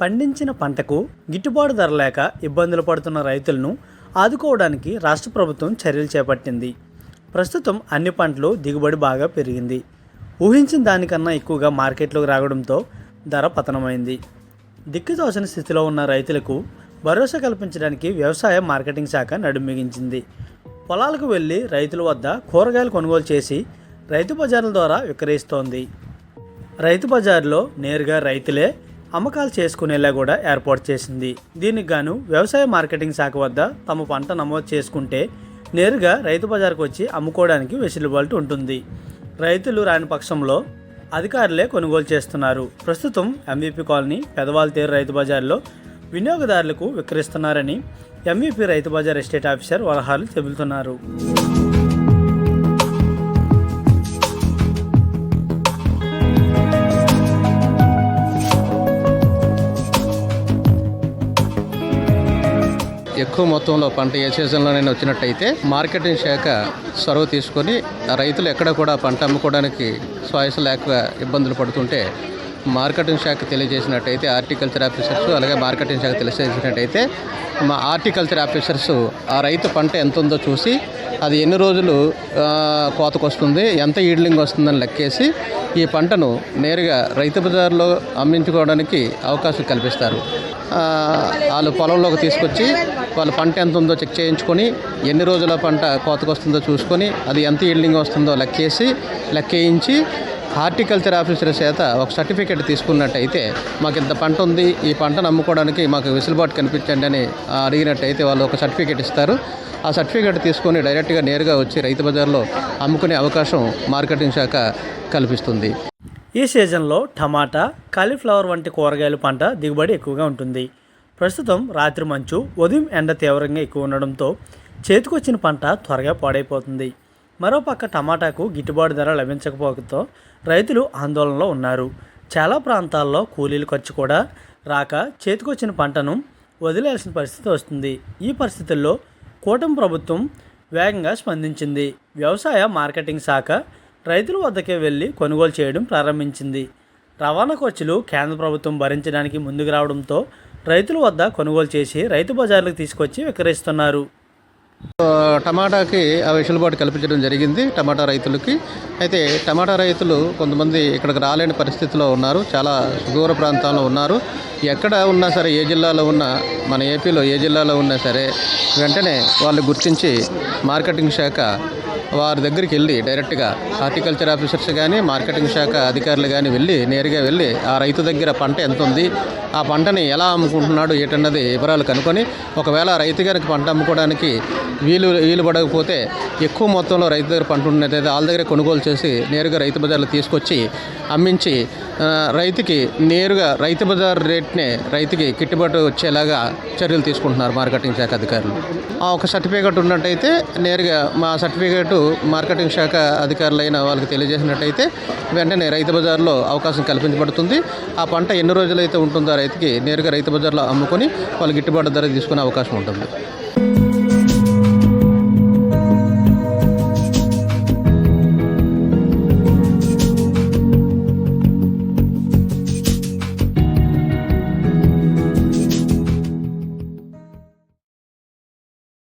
పండించిన పంటకు గిట్టుబాటు ధర లేక ఇబ్బందులు పడుతున్న రైతులను ఆదుకోవడానికి రాష్ట్ర ప్రభుత్వం చర్యలు చేపట్టింది. ప్రస్తుతం అన్ని పంటలు దిగుబడి బాగా పెరిగింది. ఊహించిన దానికన్నా ఎక్కువగా మార్కెట్లోకి రావడంతో ధర పతనమైంది. దిక్కుతోచని స్థితిలో ఉన్న రైతులకు భరోసా కల్పించడానికి వ్యవసాయ మార్కెటింగ్ శాఖ నడుమిగించింది. పొలాలకు వెళ్ళి రైతుల వద్ద కూరగాయలు కొనుగోలు చేసి రైతు బజార్ల ద్వారా విక్రయిస్తోంది. రైతు బజార్లో నేరుగా రైతులే అమ్మకాలు చేసుకునేలా కూడా ఏర్పాటు చేసింది. దీనికి గాను వ్యవసాయ మార్కెటింగ్ శాఖ వద్ద తమ పంట నమోదు చేసుకుంటే నేరుగా రైతు బజార్కు వచ్చి అమ్ముకోవడానికి వెసులుబాటు ఉంటుంది. రైతులు రాని పక్షంలో అధికారులే కొనుగోలు చేస్తున్నారు. ప్రస్తుతం ఎంవీపీ కాలనీ పెదవాల్తేరు రైతు బజార్లో వినియోగదారులకు విక్రయిస్తున్నారని MVP Rythu Bazar estate officer వలహాలు చెబుతున్నారు. ఎక్కువ మొత్తంలో పంట ఏ సీజన్లోనైనా వచ్చినట్టయితే మార్కెటింగ్ శాఖ చొరవ తీసుకొని రైతులు ఎక్కడ కూడా పంట అమ్ముకోవడానికి స్వాయస లేక ఇబ్బందులు పడుతుంటే మార్కెటింగ్ శాఖ తెలియజేసినట్టయితే హార్టికల్చర్ ఆఫీసర్స్ అలాగే మార్కెటింగ్ శాఖ తెలియజేసినట్టయితే మా హార్టికల్చర్ ఆఫీసర్స్ ఆ రైతు పంట ఎంత ఉందో చూసి అది ఎన్ని రోజులు కోతకు వస్తుంది ఎంత ఈడ్లింగ్ వస్తుందని లెక్కేసి ఈ పంటను నేరుగా రైతు బజార్లో అమ్మించుకోవడానికి అవకాశం కల్పిస్తారు. వాళ్ళు పొలంలోకి తీసుకొచ్చి వాళ్ళ పంట ఎంత ఉందో చెక్ చేయించుకొని ఎన్ని రోజుల పంట కోతకు వస్తుందో చూసుకొని అది ఎంత ఈల్డింగ్ వస్తుందో లెక్కేసి లెక్కేయించి హార్టికల్చర్ ఆఫీసర్ చేత ఒక సర్టిఫికేట్ తీసుకున్నట్టయితే మాకు ఇంత పంట ఉంది ఈ పంటను అమ్ముకోవడానికి మాకు వెసులుబాటు కనిపించండి అని అడిగినట్టయితే వాళ్ళు ఒక సర్టిఫికేట్ ఇస్తారు. ఆ సర్టిఫికేట్ తీసుకొని డైరెక్ట్గా నేరుగా వచ్చి రైతు బజార్లో అమ్ముకునే అవకాశం మార్కెటింగ్ శాఖ కల్పిస్తుంది. ఈ సీజన్లో టమాటా కాలీఫ్లవర్ వంటి కూరగాయల పంట దిగుబడి ఎక్కువగా ఉంటుంది. ప్రస్తుతం రాత్రి మంచు ఉదయం ఎండ తీవ్రంగా ఎక్కువ ఉండడంతో చేతికొచ్చిన పంట త్వరగా పాడైపోతుంది. మరోపక్క టమాటాకు గిట్టుబాటు ధర లభించకపోవడంతో రైతులు ఆందోళనలో ఉన్నారు. చాలా ప్రాంతాల్లో కూలీల ఖర్చు కూడా రాక చేతికొచ్చిన పంటను వదిలేయాల్సిన పరిస్థితి వస్తుంది. ఈ పరిస్థితుల్లో కూటమి ప్రభుత్వం వేగంగా స్పందించింది. వ్యవసాయ మార్కెటింగ్ శాఖ రైతుల వద్దకే వెళ్ళి కొనుగోలు చేయడం ప్రారంభించింది. రవాణా ఖర్చులు కేంద్ర ప్రభుత్వం భరించడానికి ముందుకు రావడంతో రైతుల వద్ద కొనుగోలు చేసి రైతు బజార్లకు తీసుకొచ్చి విక్రయిస్తున్నారు. టమాటాకి ఆ వెసులుబాటు కల్పించడం జరిగింది టమాటా రైతులకి. అయితే టమాటా రైతులు కొంతమంది ఇక్కడికి రాలేని పరిస్థితిలో ఉన్నారు చాలా దూర ప్రాంతాల్లో ఉన్నారు. ఎక్కడ ఉన్నా సరే ఏ జిల్లాలో ఉన్నా మన ఏపీలో ఏ జిల్లాలో ఉన్నా సరే వెంటనే వాళ్ళు గుర్తించి మార్కెటింగ్ శాఖ వారి దగ్గరికి వెళ్ళి డైరెక్ట్గా హార్టికల్చర్ ఆఫీసర్స్ కానీ మార్కెటింగ్ శాఖ అధికారులు కానీ వెళ్ళి నేరుగా వెళ్ళి ఆ రైతు దగ్గర పంట ఎంత ఉంది ఆ పంటని ఎలా అమ్ముకుంటున్నాడు ఏటన్నది వివరాలు కనుక్కొని ఒకవేళ రైతు గారికి పంట అమ్ముకోవడానికి వీలు వీలు పడకపోతే ఎక్కువ మొత్తంలో రైతు దగ్గర పంట ఉన్నట్టయితే వాళ్ళ దగ్గర కొనుగోలు చేసి నేరుగా రైతు బజార్లో తీసుకొచ్చి అమ్మించి రైతుకి నేరుగా రైతు బజార్ రేట్నే రైతుకి గిట్టుబాటు వచ్చేలాగా చర్యలు తీసుకుంటున్నారు మార్కెటింగ్ శాఖ అధికారులు. ఆ ఒక సర్టిఫికేట్ ఉన్నట్టయితే నేరుగా మా సర్టిఫికేటు మార్కెటింగ్ శాఖ అధికారులైన వాళ్ళకి తెలియజేసినట్టయితే వెంటనే రైతు బజార్లో అవకాశం కల్పించబడుతుంది. ఆ పంట ఎన్ని రోజులైతే ఉంటుందో రైతుకి నేరుగా రైతు బజార్లో అమ్ముకొని వాళ్ళు గిట్టుబాటు ధర తీసుకునే అవకాశం ఉంటుంది.